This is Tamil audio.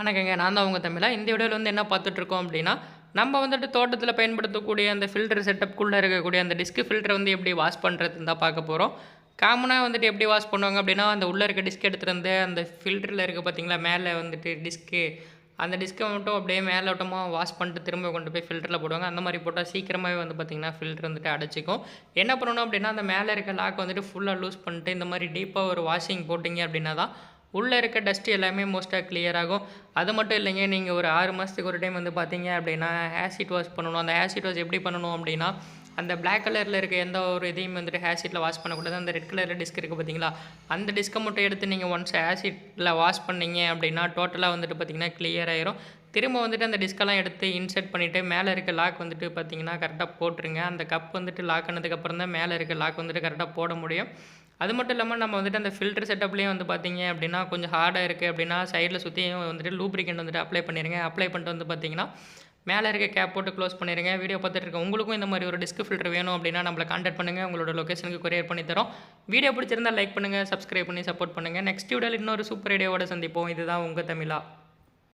வணக்கங்க நான் தான் உங்கள் தமிழா. இந்த வீடியோவில் வந்து என்ன பார்த்துட்ருக்கோம் அப்படின்னா நம்ம வந்துட்டு தோட்டத்தில் பயன்படுத்தக்கூடிய அந்த ஃபில்டர் செட்டப்புக்குள்ளே இருக்கக்கூடிய அந்த டிஸ்க் ஃபில்டரை வந்து எப்படி வாஷ் பண்ணுறதுன்னு தான் பார்க்க போகிறோம் காமனாக வந்துட்டு எப்படி வாஷ் பண்ணுவாங்க அப்படின்னா அந்த உள்ளே இருக்க டிஸ்க் எடுத்துகிட்டு அந்த ஃபில்டரில் இருக்க பார்த்திங்களா மேலே வந்துட்டு டிஸ்க்கு அந்த டிஸ்க்கை மட்டும் அப்படியே மேலோட்டமாக வாஷ் பண்ணிட்டு திரும்ப கொண்டு போய் ஃபில்டரில் போடுவாங்க. அந்த மாதிரி போட்டால் சீக்கிரமாகவே வந்து பார்த்திங்கன்னா ஃபில்டர் வந்துட்டு அடைச்சிக்கும். என்ன பண்ணணும் அப்படின்னா அந்த மேலே இருக்க லாக் வந்துட்டு ஃபுல்லாக லூஸ் பண்ணிட்டு இந்த மாதிரி டீப்பாக ஒரு வாஷிங் போட்டிங்க அப்படின்னா தான் உள்ளே இருக்க டஸ்ட் எல்லாமே மோஸ்ட்டாக கிளியர் ஆகும். அது மட்டும் இல்லைங்க நீங்கள் ஒரு ஆறு மாதத்துக்கு ஒரு டைம் வந்து பார்த்தீங்க அப்படின்னா ஆசிட் வாஷ் பண்ணணும். அந்த ஆசிட் வாஷ் எப்படி பண்ணணும் அப்படின்னா அந்த பிளாக் கலரில் இருக்க எந்த ஒரு இதையும் வந்துட்டு ஆசிட்டில் வாஷ் பண்ணக்கூடாது. அந்த ரெட் கலரில் டிஸ்க் இருக்குது பார்த்தீங்களா அந்த டிஸ்க்கை மட்டும் எடுத்து நீங்கள் ஒன்ஸ் ஆசிட்டில் வாஷ் பண்ணீங்க அப்படின்னா டோட்டலாக வந்துட்டு பார்த்தீங்கன்னா கிளியர் ஆயிரும். திரும்ப வந்துட்டு அந்த டிஸ்கெல்லாம் எடுத்து இன்செர்ட் பண்ணிவிட்டு மேலே இருக்க லாக் வந்துட்டு பார்த்தீங்கன்னா கரெக்டாக போட்டுருங்க. அந்த கப் வந்துட்டு லாக் ஆனதுக்கப்புறம் தான் மேலே இருக்க லாக் வந்துட்டு கரெக்டாக போட முடியும். அது மட்டும் இல்லாமல் நம்ம வந்துட்டு அந்த ஃபில்டர் செட்டப்லேயும் வந்து பார்த்தீங்க அப்படின்னா கொஞ்சம் ஹார்டாக இருக்குது அப்படின்னா சைடில் சுற்றியும் வந்துட்டு லூப்ரிகண்ட் வந்துட்டு அப்ளை பண்ணிடுங்க அப்ளை பண்ணிட்டு வந்து பார்த்தீங்கன்னா மேலே இருக்க கேப் போட்டு க்ளோஸ் பண்ணிடுங்க வீடியோ பார்த்துட்டு இருக்க உங்களுக்கும் இந்த மாதிரி ஒரு டிஸ்க் ஃபில்டர் வேணும் அப்படின்னா நம்மளை காண்டாக்ட் பண்ணுங்கள் உங்களோட லொக்கேஷனுக்கு கொரியர் பண்ணி தரோம். வீடியோ பிடிச்சிருந்தா லைக் பண்ணுங்கள் சப்ஸ்கிரைப் பண்ணி சப்போர்ட் பண்ணுங்கள் நெக்ஸ்ட் வீடியோவில் இன்னொரு சூப்பர் ஐடியாவோட சந்திப்போம். இதுதான் உங்கள் தமிழா.